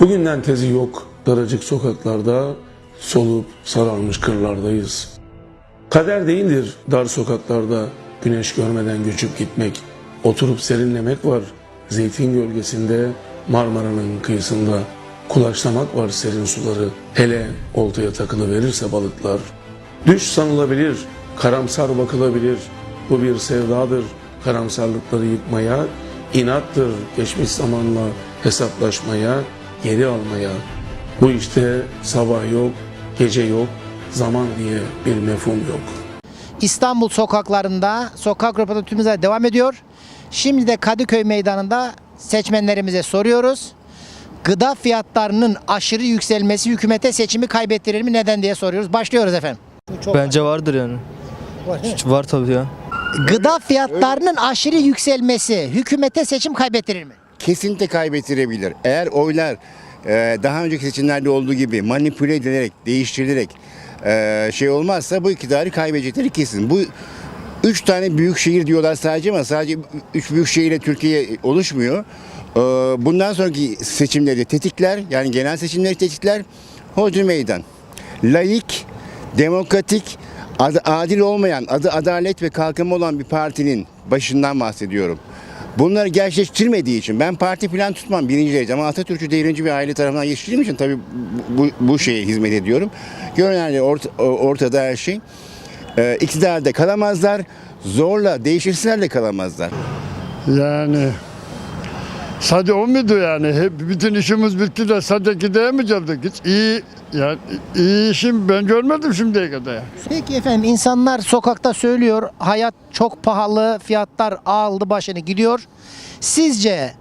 Bugünden tezi yok daracık sokaklarda, solup sararmış kırlardayız. Kader değildir dar sokaklarda güneş görmeden göçüp gitmek. Oturup serinlemek var zeytin gölgesinde Marmara'nın kıyısında. Kulaçlamak var serin suları hele oltaya takılı verirse balıklar. Düş sanılabilir, karamsar bakılabilir. Bu bir sevdadır karamsarlıkları yıkmaya, inattır geçmiş zamanla hesaplaşmaya, geri almaya. Bu işte sabah yok, gece yok, zaman diye bir mefhum yok. İstanbul sokaklarında sokak röportajımıza devam ediyor. Şimdi de Kadıköy Meydanı'nda seçmenlerimize soruyoruz. Gıda fiyatlarının aşırı yükselmesi hükümete seçimi kaybettirir mi? Neden diye soruyoruz. Başlıyoruz efendim. Bence vardır yani. Var tabii ya. Gıda fiyatlarının aşırı yükselmesi hükümete seçim kaybettirir mi? Kesinlikle kaybettirebilir. Eğer oylar e, daha önceki seçimlerde olduğu gibi manipüle edilerek, değiştirilerek e, şey olmazsa bu iktidarı kaybedecekleri kesin. Bu üç tane büyük şehir diyorlar sadece ama sadece üç büyük şehirle Türkiye oluşmuyor. E, bundan sonraki seçimleri tetikler, yani genel seçimleri tetikler. Hodri meydan. Laik, demokratik, adil olmayan, adı adalet ve kalkınma olan bir partinin başından bahsediyorum. Bunları gerçekleştirmediği için ben parti falan tutmam birinci derece ama Atatürk'ü devrimci bir aile tarafından yetiştirdiğim için tabii bu, bu şeye hizmet ediyorum. Görünenler ort, ortada her şey. Ee, iktidarda kalamazlar. Zorla değişirseler de kalamazlar. Yani sadece o muydu yani? Hep bütün işimiz bitti de sadece gideye mi geldik? Hiç iyi yani iyi işim ben görmedim şimdiye kadar. Peki efendim insanlar sokakta söylüyor hayat çok pahalı fiyatlar aldı başını gidiyor. Sizce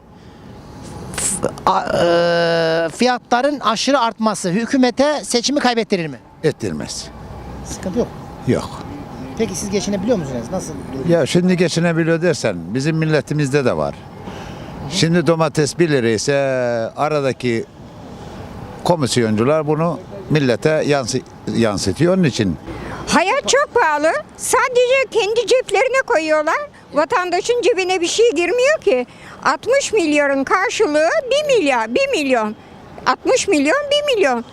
a- e, fiyatların aşırı artması hükümete seçimi kaybettirir mi? ettirmez. Sıkıntı yok. Yok. Peki siz geçinebiliyor musunuz? Nasıl? Ya şimdi geçinebiliyor dersen bizim milletimizde de var. Şimdi domates 1 lira ise aradaki komisyoncular bunu millete yansı- yansıtıyor. Onun için Hayat çok pahalı. Sadece kendi ceplerine koyuyorlar. Vatandaşın cebine bir şey girmiyor ki. 60 milyarın karşılığı 1 milyar, 1 milyon. 60 milyon 1 milyon.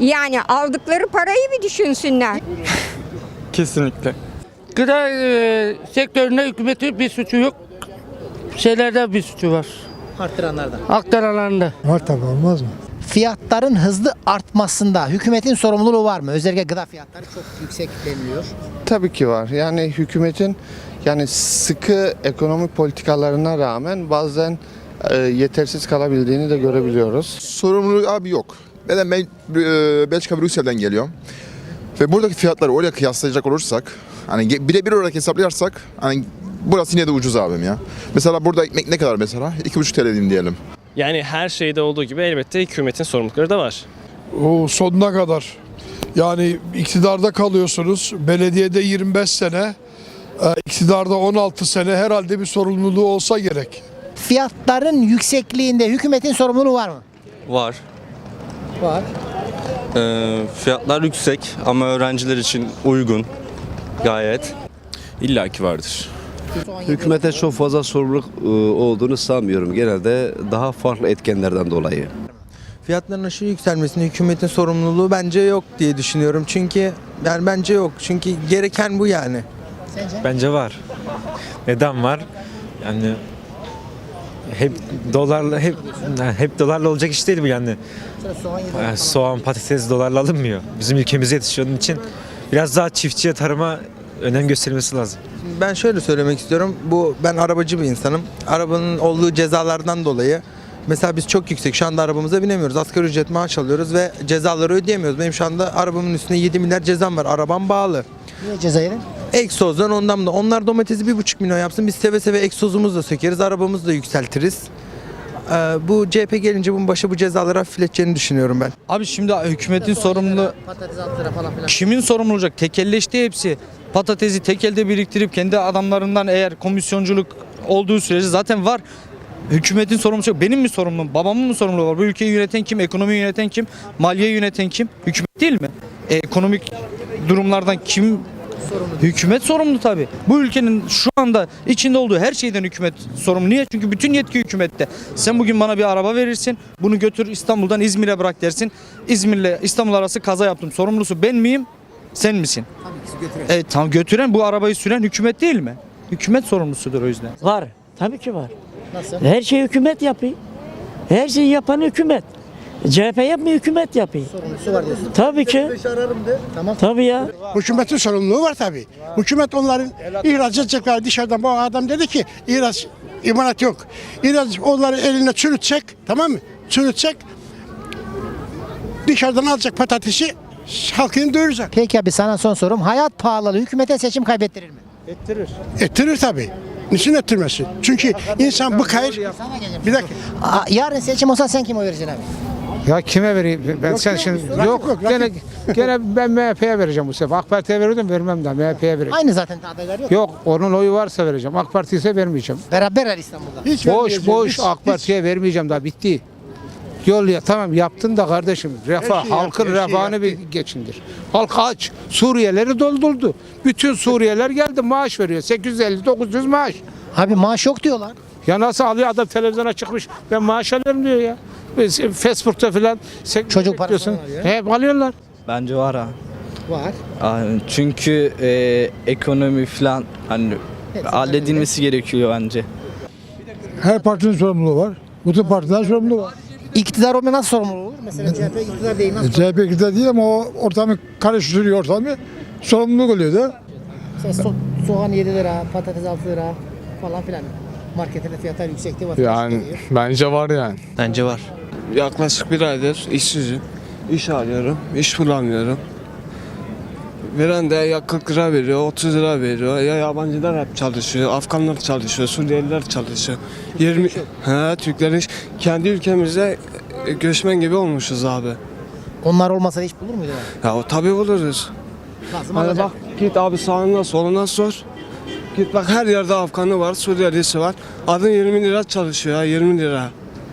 Yani aldıkları parayı bir düşünsünler. Kesinlikle. Gıda e, sektöründe hükümetin bir suçu yok. Şeylerde bir suçu var. Arttıranlardan. Aktaranlarında. Var tabii olmaz mı? Fiyatların hızlı artmasında hükümetin sorumluluğu var mı? Özellikle gıda fiyatları çok yüksek deniliyor. Tabii ki var. Yani hükümetin yani sıkı ekonomik politikalarına rağmen bazen e, yetersiz kalabildiğini de görebiliyoruz. Sorumluluk abi yok. Neden ben e, Belçika Brüksel'den geliyorum. Ve buradaki fiyatları oraya kıyaslayacak olursak hani birebir olarak hesaplarsak hani burası yine de ucuz abim ya. Mesela burada ekmek ne kadar mesela? 2,5 TL diyeyim diyelim. Yani her şeyde olduğu gibi elbette hükümetin sorumlulukları da var. O sonuna kadar. Yani iktidarda kalıyorsunuz. Belediyede 25 sene, e, iktidarda 16 sene herhalde bir sorumluluğu olsa gerek. Fiyatların yüksekliğinde hükümetin sorumluluğu var mı? Var. Var. Ee, fiyatlar yüksek ama öğrenciler için uygun. Gayet. İlla ki vardır. Hükümete çok fazla sorumluluk e, olduğunu sanmıyorum. Genelde daha farklı etkenlerden dolayı. Fiyatların aşırı yükselmesinde hükümetin sorumluluğu bence yok diye düşünüyorum. Çünkü yani bence yok. Çünkü gereken bu yani. Sence? Bence var. Neden var? Yani hep dolarla hep hep dolarla olacak iş değil bu yani. Yani soğan, patates dolarla alınmıyor. Bizim ülkemize yetişiyor onun için biraz daha çiftçiye, tarıma önem gösterilmesi lazım. Ben şöyle söylemek istiyorum. Bu ben arabacı bir insanım. Arabanın olduğu cezalardan dolayı mesela biz çok yüksek şu anda arabamıza binemiyoruz. Asgari ücret maaş alıyoruz ve cezaları ödeyemiyoruz. Benim şu anda arabamın üstünde 7 milyar cezam var. Arabam bağlı. Niye ceza yedin? Egzozdan ondan da. Onlar domatesi bir buçuk milyon yapsın. Biz seve seve egzozumuzu da sökeriz. Arabamızı da yükseltiriz. Ee, bu CHP gelince bunun başı bu cezaları hafifleteceğini düşünüyorum ben. Abi şimdi hükümetin sorumluluğu Patates 6 lira falan filan. kimin sorumlu olacak? Tekelleşti hepsi. Patatesi tekelde biriktirip kendi adamlarından eğer komisyonculuk olduğu sürece zaten var. Hükümetin sorumlusu yok. Benim mi sorumluluğum? Babamın mı sorumluluğu var? Bu ülkeyi yöneten kim? Ekonomiyi yöneten kim? Maliye yöneten kim? Hükümet değil mi? E, ekonomik durumlardan kim Hükümet sorumlu tabii. Bu ülkenin şu anda içinde olduğu her şeyden hükümet sorumlu. Niye? Çünkü bütün yetki hükümette. Sen bugün bana bir araba verirsin. Bunu götür İstanbul'dan İzmir'e bırak dersin. İzmir'le İstanbul arası kaza yaptım. Sorumlusu ben miyim? Sen misin? Tabii ki götüren. Evet tam götüren bu arabayı süren hükümet değil mi? Hükümet sorumlusudur o yüzden. Var. Tabii ki var. Nasıl? Her şeyi hükümet yapıyor. Her şeyi yapan hükümet. CHP yapmıyor, hükümet yapıyor. Sorumlusu var diyorsun. Tabii ki. Tamam. Tabii ya. Hükümetin sorumluluğu var tabii. Hükümet onların ihraç edecekler dışarıdan. Bu adam dedi ki ihraç imalat yok. İhraç onları eline çürütecek tamam mı? Çürütecek. Dışarıdan alacak patatesi halkını doyuracak. Peki abi sana son sorum. Hayat pahalılığı hükümete seçim kaybettirir mi? Ettirir tabii. Niçin ettirmesin? Çünkü insan bu kayır. Bir dakika. Aa, yarın seçim olsa sen kime oy vereceksin abi? Ya kime vereyim? Ben sen şimdi yok, yok gene gene ben MHP'ye vereceğim bu sefer. AK Parti'ye verirdim vermem de MHP'ye vereceğim. Aynı zaten adaylar yok. Yok onun oyu varsa vereceğim. AK Parti ise vermeyeceğim. Beraberler İstanbul'da. Hiç boş boş AK Parti'ye vermeyeceğim daha bitti. Yol ya tamam yaptın da kardeşim refah halkın refahını bir geçindir. Halk aç. Suriyelileri doldurdu. Bütün Suriyeliler geldi maaş veriyor. 850 900 maaş. Abi maaş yok diyorlar. Ya nasıl alıyor adam televizyona çıkmış ben maaş alıyorum diyor ya. Facebook'ta falan Çocuk parası bekliyorsun. alıyor. Hep alıyorlar. Bence var ha. Var. Çünkü ekonomi falan hani halledilmesi gerekiyor bence. Her partinin sorumluluğu var. Bütün partiler sorumlu var. İktidar olmaya nasıl sorumlu olur? Mesela CHP iktidar değil nasıl? CHP iktidar değil ama o ortamı karıştırıyor ortamı. Sorumluluk oluyor da. Mesela so- soğan 7 lira, patates 6 lira falan filan. Marketinde fiyatlar yüksekti. vatandaş Yani geliyor. bence var yani. Bence var. Yaklaşık bir aydır işsizim. İş arıyorum, iş bulamıyorum. Veren de ya 40 lira veriyor, 30 lira veriyor. Ya yabancılar hep çalışıyor, Afganlar çalışıyor, Suriyeliler çalışıyor. 20 He, Türkler hiç kendi ülkemizde e, göçmen gibi olmuşuz abi. Onlar olmasa iş bulur muydu? Ya o tabii buluruz. Lazım Hani bak git abi sağına soluna sor. Git bak her yerde Afganı var, Suriyelisi var. Adın 20 lira çalışıyor ya 20 lira.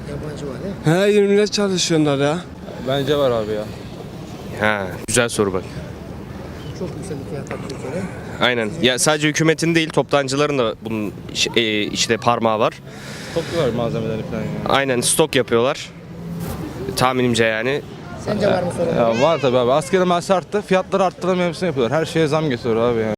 Yabancı var mi? He 20 lira çalışıyorlar ya. Bence var abi ya. Ha, güzel soru bak. Çok yükseldi fiyatlar Türkiye'de. Aynen. Ya sadece hükümetin değil, toptancıların da bunun iş- e, işte parmağı var. Topluyorlar malzemeleri falan ya. Aynen stok yapıyorlar. Tahminimce yani. Sence var mı sorun? Ya var tabii abi. Askeri maaş arttı. Fiyatları arttıran hepsini yapıyorlar. Her şeye zam getiriyor abi yani.